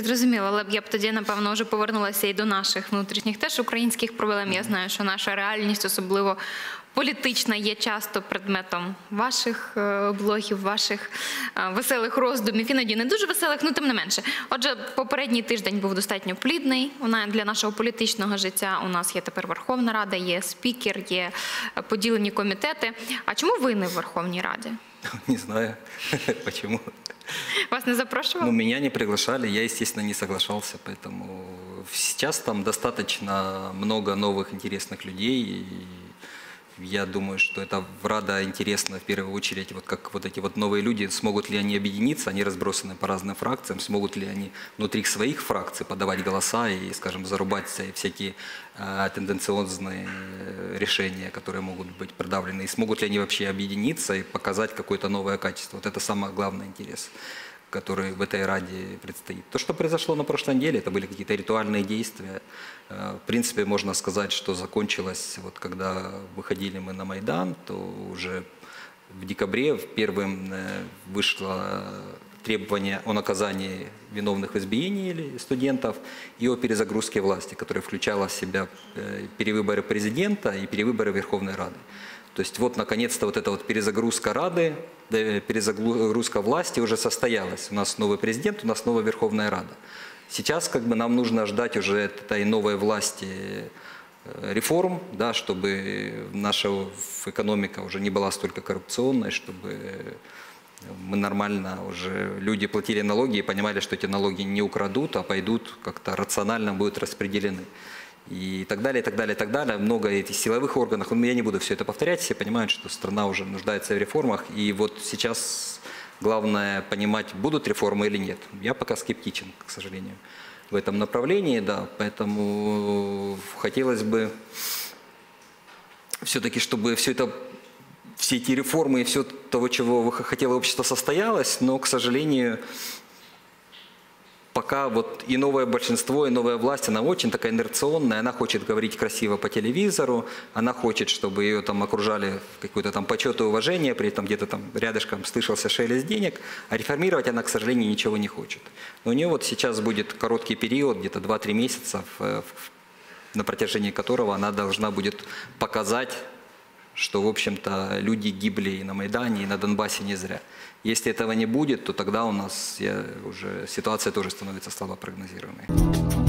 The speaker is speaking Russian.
Зрозуміло, але я б тоді, напевно, вже повернулася і до наших внутрішніх теж українських проблем. Я знаю, що наша реальність, особливо політична, є часто предметом ваших е, блогів, ваших е, веселих роздумів, іноді не дуже веселих, ну тим не менше. Отже, попередній тиждень був достатньо плідний. Вона для нашого політичного життя. У нас є тепер Верховна Рада, є спікер, є е, поділені комітети. А чому ви не в Верховній Раді? Не знаю, почему. Вас не запрошували? Ну, меня не приглашали, я, естественно, не соглашался, поэтому сейчас там достаточно много новых интересных людей, и я думаю, что это в Рада интересно в первую очередь, вот как вот эти вот новые люди, смогут ли они объединиться, они разбросаны по разным фракциям, смогут ли они внутри своих фракций подавать голоса и, скажем, зарубать всякие э, тенденциозные решения, которые могут быть продавлены, и смогут ли они вообще объединиться и показать какое-то новое качество. Вот это самый главный интерес который в этой Раде предстоит. То, что произошло на прошлой неделе, это были какие-то ритуальные действия. Э, В принципе, можно сказать, что закончилось, вот когда выходили мы на Майдан, то уже в декабре первым э, вышло требование о наказании виновных в избиении или студентов и о перезагрузке власти, которая включала в себя э, перевыборы президента и перевыборы Верховной Рады. То есть вот наконец-то вот эта вот перезагрузка Рады, перезагрузка власти уже состоялась. У нас новый президент, у нас новая Верховная Рада. Сейчас как бы нам нужно ждать уже этой новой власти э, реформ, да, чтобы наша экономика уже не была столько коррупционной, чтобы мы нормально уже, люди платили налоги и понимали, что эти налоги не украдут, а пойдут как-то рационально будут распределены. И так далее, и так далее, и так далее. Много этих силовых органов. Ну, Я не буду все это повторять, все понимают, что страна уже нуждается в реформах. И вот сейчас главное понимать, будут реформы или нет. Я пока скептичен, к сожалению, в этом направлении, да. Поэтому хотелось бы все-таки, чтобы все это, все эти реформы и все того, чего вы хотело общество состоялось, но, к сожалению, пока вот и новое большинство, и новая власть, она очень такая инерционная, она хочет говорить красиво по телевизору, она хочет, чтобы ее там окружали какое-то там почет и уважение, при этом где-то там рядышком слышался шелест денег, а реформировать она, к сожалению, ничего не хочет. Но у нее вот сейчас будет короткий период, где-то 2-3 месяца, на протяжении которого она должна будет показать, что, в общем-то, люди гибли и на Майдане, и на Донбассе не зря. Если этого не будет, то тогда у нас я, уже ситуация тоже становится слабо прогнозируемой.